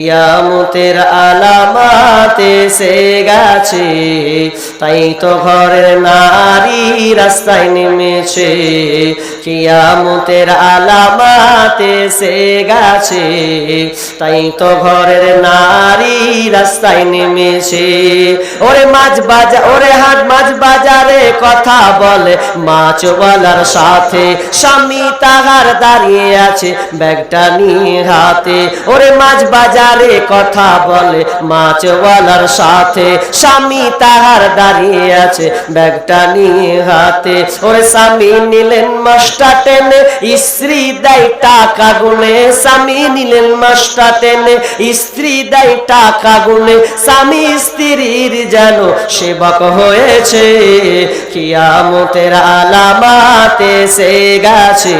কিয়ামতের আলামাতে সে গেছে তাই তো ঘরের নারী রাস্তায় নেমেছে। কিয়ামতের আলামাতে সে গেছে। তাই তো ঘরের নারী রাস্তায় নেমেছে। ওরে মাছ বাজার ওরে হাট মাছ বাজারে কথা বলে। মাছওয়ালার সাথে স্বামী তাহার দাঁড়িয়ে আছে ব্যাগটা নিয়ে হাতে। ওরে মাছ বাজারে কথা বলে। মাছওয়ালার সাথে স্বামী তাহার দাঁড়িয়ে আছে ব্যাগটা নিয়ে হাতে। ওরে স্বামী নিলেন মাস্টার টেনে, স্ত্রী দেয় টাকা গুনে, স্বামী নিলেন মাস্টার টেনে, স্ত্রী দেয় টাকা গুনে, স্বামী স্ত্রীর যেন সেবক হয়েছে। কিয়ামতের আলামাতে সে গেছে,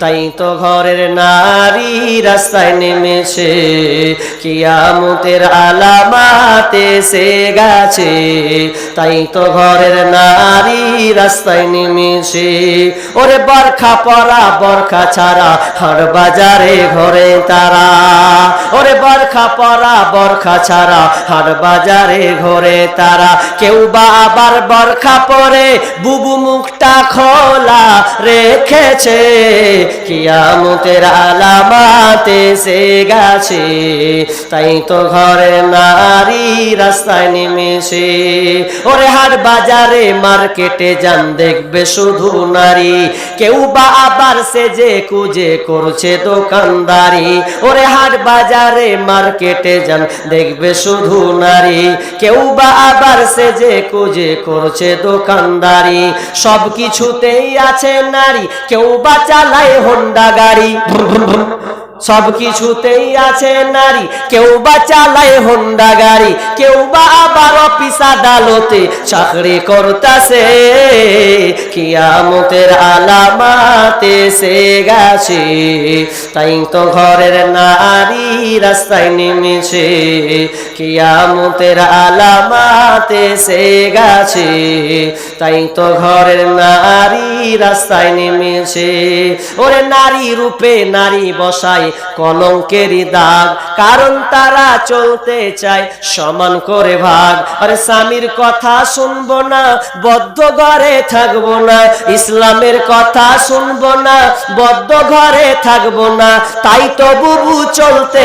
তাই তো ঘরের নারী রাস্তায় নেমেছে। কিয়ামতের আলামাতে সে গেছে, তাই তো ঘরের নারী রাস্তায় নেমেছে। ওরে বরখা পরা, বরখা ছাড়া হর বাজারে ঘরে তারা। ওরে বরখা পরা, বরখা ছাড়া হর বাজারে ঘরে তারা। কেউ বা আবার বরখা পরে বুবু মুখটা খোলা রেখেছে, কিয়ামতের আলামাতে সে গেছে, তাই তো ঘরে নারী রাস্তায় নেমেছে। ওরে হাট বাজারে মার্কেটে যান, দেখবে শুধু নারী। কেউ বা আবার সে যে কুজে করছে দোকানদারি। ওরে হাট বাজারে মার্কেটে যান, দেখবে শুধু নারী। কেউ বা আবার সে যে কুজে করছে দোকানদারি। সব কিছুতেই আছে নারী, কেউ বা চালায় হোন্ডা গাড়ি। সব কিছুতেই আছে নারী। কেউ বা চালায় হোন্ডা গাড়ি, কেউ বা আবার অফিস আদালতে চাকরি করতেছে। কিয়ামতের আলামাতে সে গেছে। তাই তো ঘরের নারী রাস্তায় নেমেছে, কিয়ামতের আলামাতে সে গেছে। তাই তো ঘরের নারী রাস্তায় নেমেছে। ওরে নারী রূপে নারী বসায় কলঙ্কেরই দাগ, কারণ তারা চলতে চায় সমান করে ভাগ। আরে স্বামীর কথা শুনব না, বদ্ধ ঘরে থাকব না, ইসলামের কথা শুনব না, বদ্ধ ঘরে থাকব না। তাই তো বুবু চলতে